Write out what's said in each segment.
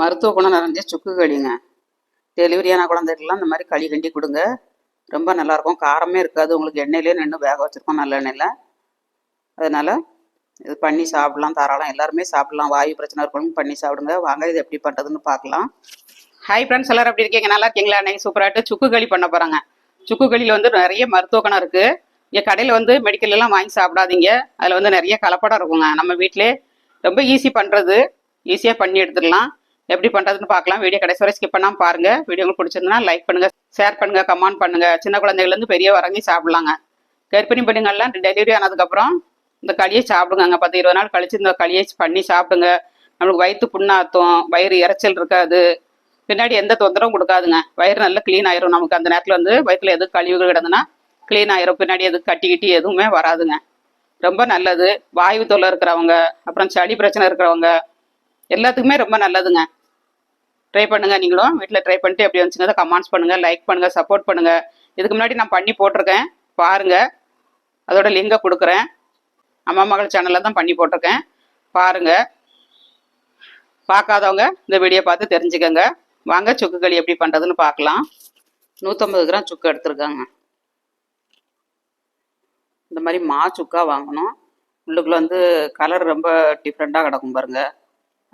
மருத்துவ குணம் நிறைஞ்ச சுக்கு களிங்க டெலிவரியான குழந்தைகளுக்குலாம் இந்த மாதிரி களி கிண்டி கொடுங்க. ரொம்ப நல்லாயிருக்கும். காரமே இருக்காது. உங்களுக்கு எண்ணெயிலே நின்று வேக வச்சுருக்கோம் நல்ல எண்ணெயில். அதனால் இது பண்ணி சாப்பிட்லாம். தாராளம் எல்லாருமே சாப்பிட்லாம். வாயு பிரச்சனை இருக்கணும் பண்ணி சாப்பிடுங்க. வாங்க இது எப்படி பண்ணுறதுன்னு பார்க்கலாம். ஹாய் ஃப்ரெண்ட்ஸ் எல்லாரும் எப்படி இருக்கீங்க? நல்லா இருக்கீங்களா? அன்றைக்கி சூப்பராகிட்டு சுக்கு களி பண்ண போகிறாங்க சுக்கு களியில் வந்து நிறைய மருத்துவ குணம் இருக்குது இங்கே கடையில் வந்து மெடிக்கல்லாம் வாங்கி சாப்பிடாதீங்க. அதில் வந்து நிறைய கலப்படம் இருக்குங்க. நம்ம வீட்டிலே ரொம்ப ஈஸி பண்ணுறது ஈஸியாக பண்ணி எடுத்துடலாம். எப்படி பண்ணுறதுன்னு பார்க்கலாம். வீடியோ கடைசி வரை ஸ்கிப் பண்ணாமல் பாருங்கள் வீடியோ உங்களுக்கு பிடிச்சிருந்தனா லைக் பண்ணுங்கள் ஷேர் பண்ணுங்கள் கமெண்ட் பண்ணுங்கள் சின்ன குழந்தைகள்லேருந்து பெரிய வரங்கி சாப்பிட்லாங்க. கர்ப்பிணி பெண்ணுங்கள்லாம் டெலிவரி ஆனதுக்கப்புறம் இந்த களியை சாப்பிடுங்க பத்து இருபது நாள் கழித்து இந்த களியை பண்ணி சாப்பிடுங்க. நம்மளுக்கு வயிற்று புண்ணாத்தும் வயிறு இறைச்சல் இருக்காது. பின்னாடி எந்த தொந்தரவும் கொடுக்காதுங்க. வயிறு நல்லா க்ளீன் ஆயிரும். நமக்கு அந்த நேரத்தில் வந்து வயிற்றுல எதுவும் கழிவுகள் கிடந்துன்னா க்ளீன் ஆயிரும். பின்னாடி எதுவும் கட்டிக்கிட்டி எதுவுமே வராதுங்க. ரொம்ப நல்லது. வாயு தொல்லை இருக்கிறவங்க அப்புறம் சளி பிரச்சனை இருக்கிறவங்க எல்லாத்துக்குமே ரொம்ப நல்லதுங்க. ட்ரை பண்ணுங்க நீங்களும். வீட்டில் ட்ரை பண்ணிட்டு எப்படி வந்துச்சுங்க கமெண்ட்ஸ் பண்ணுங்க லைக் பண்ணுங்க சப்போர்ட் பண்ணுங்க. இதுக்கு முன்னாடி நான் பண்ணி போட்டிருக்கேன். பாருங்க. அதோட லிங்கை கொடுக்குறேன். அம்மா மகள் சேனலில் தான் பண்ணி போட்டிருக்கேன். பாருங்க. பார்க்காதவங்க இந்த வீடியோ பார்த்து தெரிஞ்சுக்கோங்க. வாங்க சுக்கு களி எப்படி பண்ணுறதுன்னு பார்க்கலாம். நூற்றம்பது கிராம் சுக்கு எடுத்துருக்காங்க. இந்த மாதிரி மா சுக்கா வாங்கணும். உள்ளுக்குள்ள வந்து கலர் ரொம்ப டிஃப்ரெண்ட்டாக கிடக்கும் பாருங்கள்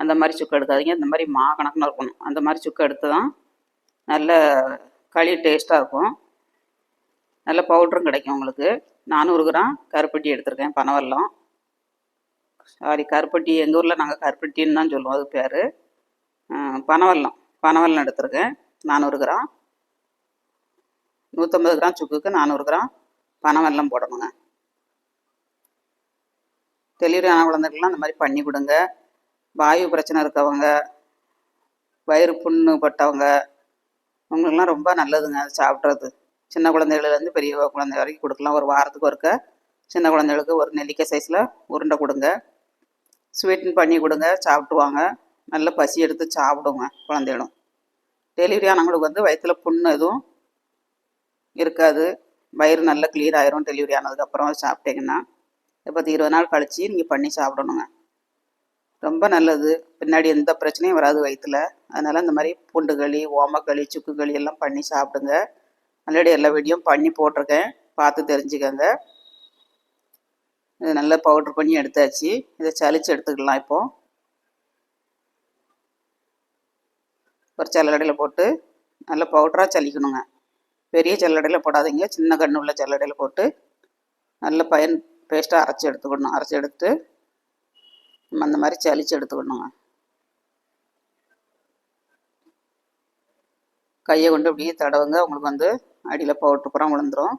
அந்த மாதிரி சுக்கு எடுக்காதீங்க. இந்த மாதிரி மா கணக்கில் இருக்கணும். அந்த மாதிரி சுக்கு எடுத்து தான் நல்ல களி டேஸ்ட்டாக இருக்கும். நல்ல பவுட்ரும் கிடைக்கும் உங்களுக்கு. நானூறு கிராம் கருப்பட்டி எடுத்திருக்கேன் பனவெல்லம். சாரி கருப்பட்டி எங்கள் ஊரில் நாங்கள் கருப்பட்டின்னு தான் சொல்லுவோம் அது பேர். பனவெல்லம். பனவெல்லம் எடுத்திருக்கேன் நானூறு கிராம். நூற்றம்பது கிராம் சுக்குக்கு நானூறு கிராம் பனவெல்லம் போடணுங்க. டெலிவரி ஆன குழந்தைகள்லாம் அந்த மாதிரி பண்ணி கொடுங்க. வாயு பிரச்சனை இருக்கவங்க வயிறு புண்ணு பட்டவங்க அவங்களுக்குலாம் ரொம்ப நல்லதுங்க அது சாப்பிட்றது. சின்ன குழந்தைகள்லேருந்து பெரிய குழந்தை வரைக்கும் கொடுக்கலாம். ஒரு வாரத்துக்கு ஒருக்க சின்ன குழந்தைகளுக்கு ஒரு நெல்லிக்காய் சைஸில் உருண்டை கொடுங்க. ஸ்வீட்டன் பண்ணி கொடுங்க சாப்பிடுவாங்க நல்ல பசி எடுத்து சாப்பிடுங்க குழந்தைகளும். டெலிவரி ஆனவங்களுக்கு வந்து வயிற்றுல புண்ணு எதுவும் இருக்காது. வயிறு நல்லா கிளியர் ஆயிரும் டெலிவரி ஆனதுக்கப்புறம் சாப்பிட்டீங்கன்னா. இப்போ இருபது நாள் கழித்து நீங்கள் பண்ணி சாப்பிடணுங்க. ரொம்ப நல்லது. பின்னாடி எந்த பிரச்சனையும் வராது வயிற்றுல அதனால் இந்த மாதிரி பூண்டு களி ஓமக்களி சுக்கு களி எல்லாம் பண்ணி சாப்பிடுங்க. ஆல்ரெடி எல்லா வீடியோவும் பண்ணி போட்டிருக்கேன். பார்த்து தெரிஞ்சுக்கோங்க. இது நல்லா பவுட்ரு பண்ணி எடுத்தாச்சு. இதை சளிச்சு எடுத்துக்கலாம் இப்போது ஒரு சல்லடையில் போட்டு நல்லா பவுட்ராக சலிக்கணுங்க பெரிய சல்லடையில் போடாதீங்க. சின்ன கண்ணு உள்ள சல்லடையில் போட்டு நல்ல பயன் பேஸ்ட்டாக அரைச்சி எடுத்துக்கணும். அரைச்சி எடுத்து நம்ம அந்த மாதிரி சளிச்சு எடுத்துக்கணுங்க. கையை கொண்டு அப்படியே தடவுங்க. உங்களுக்கு வந்து அடியில் பவுட்ரு விழுந்துடும்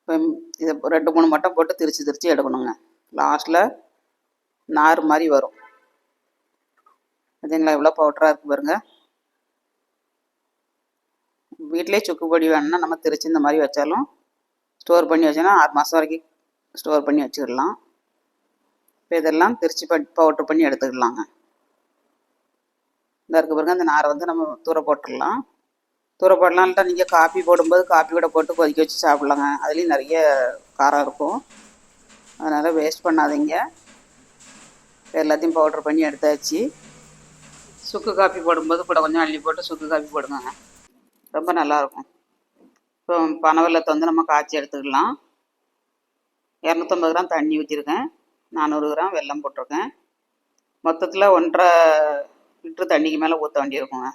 இப்போ இதை ரெண்டு மூணு மட்டும் போட்டு திரிச்சு திரிச்சு எடுக்கணுங்க. லாஸ்ட்டில் நார் மாதிரி வரும். அதுங்களா எவ்வளோ பவுட்ராக இருக்குது பாருங்க. வீட்டிலே சுக்கு பொடி வேணும்னா நம்ம திரிச்சு இந்த மாதிரி வச்சாலும் ஸ்டோர் பண்ணி வச்சோன்னா ஆறு மாதம் வரைக்கும் ஸ்டோர் பண்ணி வச்சுக்கிடலாம் இப்போ இதெல்லாம் திருச்சி பவுட்ரு பண்ணி எடுத்துக்கலாங்க. இந்த இருக்க பிறகு அந்த நாரை வந்து நம்ம தூர போட்டுடலாம். தூர போடலான்ட்டா நீங்கள் காஃபி போடும்போது காஃபி கூட போட்டு கொதிக்க வச்சு சாப்பிட்லாங்க. அதுலேயும் நிறைய காரம் இருக்கும். அதனால் வேஸ்ட் பண்ணாதீங்க. எல்லாத்தையும் பவுட்ரு பண்ணி எடுத்தாச்சு. சுக்கு காஃபி போடும்போது கூட கொஞ்சம் அள்ளி போட்டு சுக்கு காப்பி போடுங்க ரொம்ப நல்லாயிருக்கும் இப்போ பனவெல்லத்தை வந்து நம்ம காய்ச்சி எடுத்துக்கலாம். இரநூத்தம்பது கிராம் தண்ணி ஊற்றிருக்கேன் நானூறு கிராம் வெல்லம் போட்டிருக்கேன். மொத்தத்தில் ஒன்றரை லிட்ரு தண்ணிக்கு மேலே ஊற்ற வேண்டியிருக்குங்க.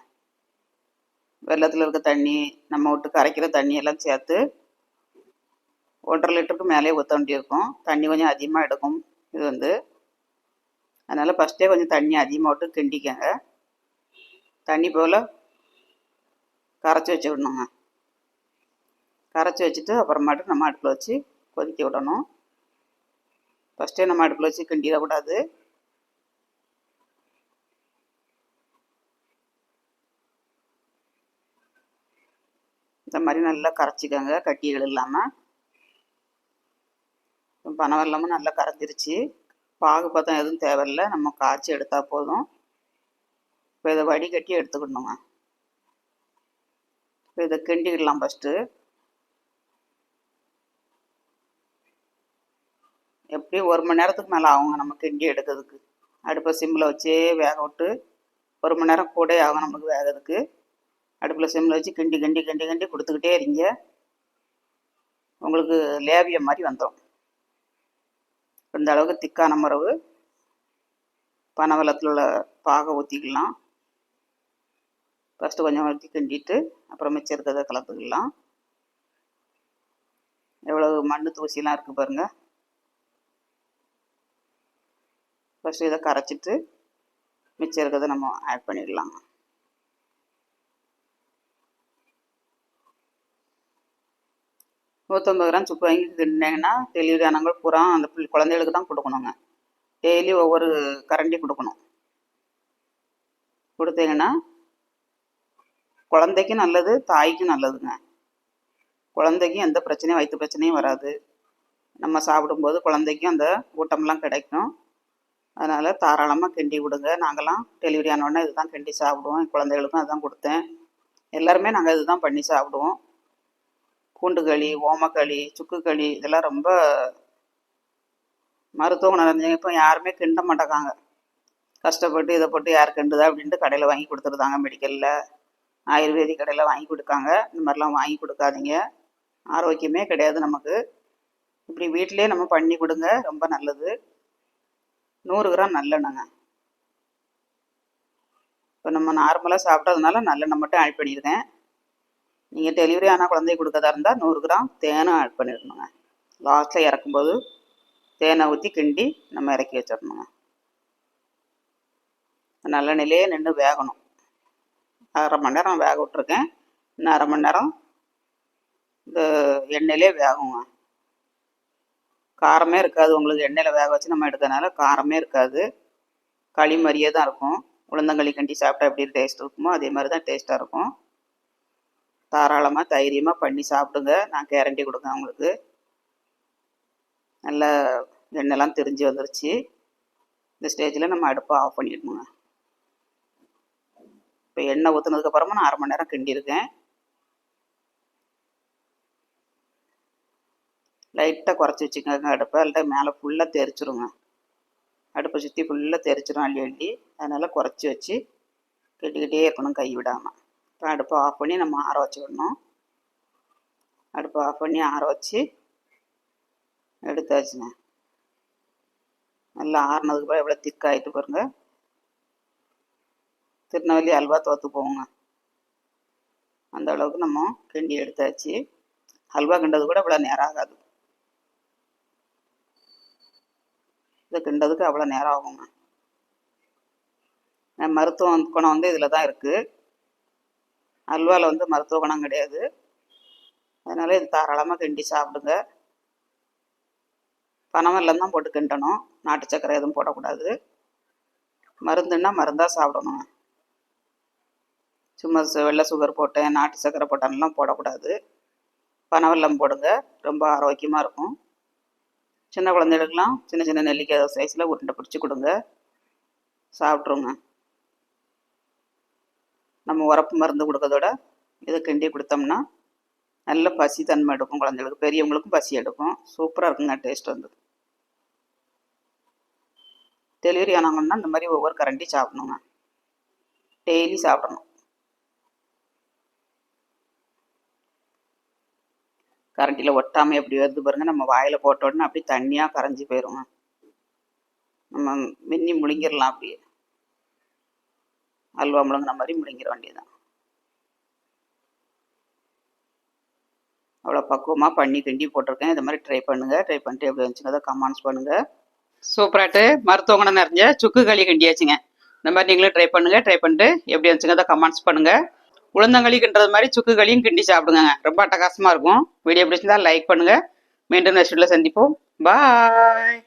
வெள்ளத்தில் இருக்க தண்ணி நம்ம விட்டு கரைக்கிற தண்ணி எல்லாம் சேர்த்து ஒன்றரை லிட்டருக்கு மேலே ஊற்ற வேண்டியிருக்கும். தண்ணி கொஞ்சம் அதிகமாக எடுக்கும் இது வந்து. அதனால் ஃபஸ்ட்டே கொஞ்சம் தண்ணி அதிகமாக விட்டு கிண்டிக்கங்க. தண்ணி போல் கரைச்சி வச்சு விடணுங்க கரைச்சி வச்சுட்டு அப்புறமாட்டு நம்ம அடுப்பில் வச்சு கொதிக்க விடணும். ஃபஸ்ட்டே நம்ம அடுப்பில் வச்சு கிண்டிடக்கூடாது இந்த மாதிரி நல்லா கரைச்சிக்கோங்க கட்டிகள் இல்லாமல் பனை நல்லா கரைஞ்சிருச்சு. பாகு பதம் எதுவும் தேவையில்லை. நம்ம காய்ச்சி எடுத்தால் போதும். இப்போ இதை வடிகட்டி எடுத்துக்கணுங்க. இப்போ இதை கிண்டிக்கிடலாம் ஃபஸ்ட்டு எப்படியும் ஒரு மணி நேரத்துக்கு மேலே ஆகுங்க நம்ம கிண்டி எடுக்கிறதுக்கு? அடுப்பை சிம்மில் வச்சே வேக விட்டு ஒரு மணி நேரம் கூட ஆகும் நமக்கு வேகிறதுக்கு. அடுப்பில் சிம்மில் வச்சு கிண்டி கிண்டி கிண்டி கிண்டி கொடுத்துக்கிட்டே இருங்க. உங்களுக்கு லேபியம் மாதிரி வந்துடும் இந்த அளவுக்கு திக்கான மரவு. பனவெல்லத்தில் உள்ள பாகை ஊற்றிக்கலாம் ஃபஸ்ட்டு கொஞ்சம் ஊற்றி கிண்டிட்டு அப்புறம் மிச்சம் இருக்கிறத கலந்துக்கலாம். எவ்வளவு மண் தூசிலாம் இருக்குது பாருங்கள் ஃபஸ்ட்டு இதை கரைச்சிட்டு மிச்சம் இருக்கிறத நம்ம ஆட் பண்ணிடலாம். நூற்றம்பது கிராம் சுக்கு வாங்கி தின்னீங்கன்னா டெலிவரி ஆனவங்க பூரா அந்த பிள்ளை குழந்தைகளுக்கு தான் கொடுக்கணுங்க. டெய்லி ஒவ்வொரு கரண்டி கொடுக்கணும். கொடுத்தீங்கன்னா குழந்தைக்கும் நல்லது தாய்க்கும் நல்லதுங்க. குழந்தைக்கும் எந்த பிரச்சனையும் வயிற்று பிரச்சனையும் வராது. நம்ம சாப்பிடும்போது குழந்தைக்கும் அந்த ஊட்டம்லாம் கிடைக்கும். அதனால் தாராளமாக கிண்டி விடுங்க. நாங்கள்லாம் டெலிவரி ஆனோடனே இதுதான் கிண்டி சாப்பிடுவோம். என் குழந்தைகளுக்கும் அதுதான் கொடுத்தேன். எல்லாருமே நாங்கள் இதுதான் பண்ணி சாப்பிடுவோம். பூண்டு களி ஓமக்களி சுக்கு களி இதெல்லாம் ரொம்ப மருத்துவம் நிறைஞ்ச இப்போ யாருமே கிண்ட மாட்டேங்காங்க. கஷ்டப்பட்டு இதை போட்டு யார் கிண்டுதா அப்படின்ட்டு கடையில் வாங்கி கொடுத்துருந்தாங்க மெடிக்கலில். ஆயுர்வேதிக் கடையில் வாங்கி கொடுக்காங்க. இந்த மாதிரிலாம் வாங்கி கொடுக்காதீங்க. ஆரோக்கியமே கிடையாது நமக்கு. இப்படி வீட்டிலே நம்ம பண்ணி கொடுங்க. ரொம்ப நல்லது. நூறு கிராம் நல்லெண்ணெங்க. இப்போ நம்ம நார்மலாக சாப்பிட்டதுனால நல்லெண்ணெய் மட்டும் ஆட் பண்ணியிருக்கேன் நீங்கள் டெலிவரி ஆனால் குழந்தைய கொடுக்கறதா இருந்தால் நூறு கிராம் தேனும் ஆட் பண்ணிடணுங்க. லாஸ்ட்டில் இறக்கும்போது தேனை ஊற்றி கிண்டி நம்ம இறக்கி வச்சிடணுங்க. நல்லெண்ணெயிலே நின்று வேகணும். அரை மணி நேரம் வேக விட்ருக்கேன் இன்னும் அரை மணி நேரம் இந்த எண்ணெயிலே வேகுங்க. காரமே இருக்காது. உங்களுக்கு எண்ணெயில் வேக வச்சு நம்ம எடுத்தனால காரமே இருக்காது. களி மாதிரியே தான் இருக்கும். உளுந்தங்களி கண்டி சாப்பிட்டா எப்படி டேஸ்ட் இருக்குமோ அதே மாதிரி தான் டேஸ்ட்டாக இருக்கும். தாராளமாக தைரியமாக பண்ணி சாப்பிடுங்க. நான் கேரண்டி கொடுங்க உங்களுக்கு. நல்லா எண்ணெய்லாம் தெரிஞ்சு வந்துருச்சு. இந்த ஸ்டேஜில் நம்ம அடுப்பை ஆஃப் பண்ணிடணுங்க. இப்போ எண்ணெய் ஊற்றுனதுக்கப்புறமா நான் அரை மணி நேரம் கிண்டியிருக்கேன். லைட்டாக குறைச்சி வச்சுக்கோங்க. அடுப்பை அல்லது மேலே ஃபுல்லாக தெரிச்சிருங்க. அடுப்பை சுற்றி ஃபுல்லாக தெரிச்சிரும் அள்ளி அள்ளி. அதனால் குறைச்சி வச்சு கெட்டிக்கிட்டே இருக்கணும் கை விடாமல் இப்போ அடுப்பை ஆஃப் பண்ணி நம்ம ஆற வச்சுக்கணும். அடுப்பை ஆஃப் பண்ணி ஆற வச்சு எடுத்தாச்சுங்க. நல்லா ஆறுனதுக்கு பிறகு எவ்வளோ திக்காகிட்டு பாருங்க. திருநெல்வேலி அல்வா தோற்று போவோங்க அந்த அளவுக்கு நம்ம கிண்டி எடுத்தாச்சு. அல்வா கிண்டது கூட இவ்வளோ நேரம் ஆகாது. இதை கிண்டதுக்கு அவ்வளோ நேரம் ஆகுங்க. மருத்துவம் குணம் வந்து இதில் தான் இருக்குது அல்வாவில் வந்து மருத்துவ குணம் கிடையாது. அதனால் இது தாராளமாக கிண்டி சாப்பிடுங்க. பனவெல்லம் தான் போட்டு கிண்டணும். நாட்டு சக்கரை எதுவும் போடக்கூடாது. மருந்துன்னா மருந்தாக சாப்பிடணும் சும்மா வெள்ளை சுகர் போட்டேன் நாட்டு சக்கரை போட்டேன்லாம் போடக்கூடாது. பனவெல்லம் போடுங்க. ரொம்ப ஆரோக்கியமாக இருக்கும். சின்ன குழந்தைகளுக்கெல்லாம் சின்ன சின்ன நெல்லிக்காய் சைஸில் உருண்டை பிடிச்சி கொடுங்க. சாப்பிட்ருங்க நம்ம உரப்பு மருந்து கொடுக்கறதோட இதை கிண்டி கொடுத்தோம்னா நல்ல பசி தன்மை எடுக்கும் குழந்தைகளுக்கு. பெரியவங்களுக்கும் பசி எடுக்கும். சூப்பராக இருக்குங்க டேஸ்ட் வந்து. டெலிவரி ஆனாங்கன்னா இந்த மாதிரி ஒவ்வொரு கரண்டி சாப்பிடணுங்க. டெய்லி சாப்பிடணும். கரண்டியில் ஒட்டாமல் எப்படி வருது பாருங்கள் நம்ம வாயில் போட்ட உடனே அப்படியே தண்ணியாக கரைஞ்சி போயிடுங்க நம்ம மின்னி முழுங்கிடலாம் அப்படியே. அல்வா முழுங்கின மாதிரி முழுங்கிற வேண்டியதுதான். அவ்வளோ பக்குவமாக பண்ணி கிண்டி போட்டிருக்கேன். இந்த மாதிரி ட்ரை பண்ணுங்கள் ட்ரை பண்ணிட்டு எப்படி வந்துச்சுங்க கமெண்ட்ஸ் பண்ணுங்கள் சூப்பராட்டு மருத்துவங்கன்னு நிறைஞ்ச சுக்கு களி கிண்டியாச்சுங்க. இந்த மாதிரி நீங்களும் ட்ரை பண்ணுங்கள் ட்ரை பண்ணிட்டு எப்படி வந்துச்சுங்க கமெண்ட்ஸ் பண்ணுங்கள் உளுந்தங்களி கிண்டுறது மாதிரி சுக்குகளையும் கிண்டி சாப்பிடுங்க. ரொம்ப அட்டகாசமாக இருக்கும். வீடியோ பிடிச்சிருந்தா லைக் பண்ணுங்கள் மீண்டும் நெக்ஸ்ட் சந்திப்போம். பாய்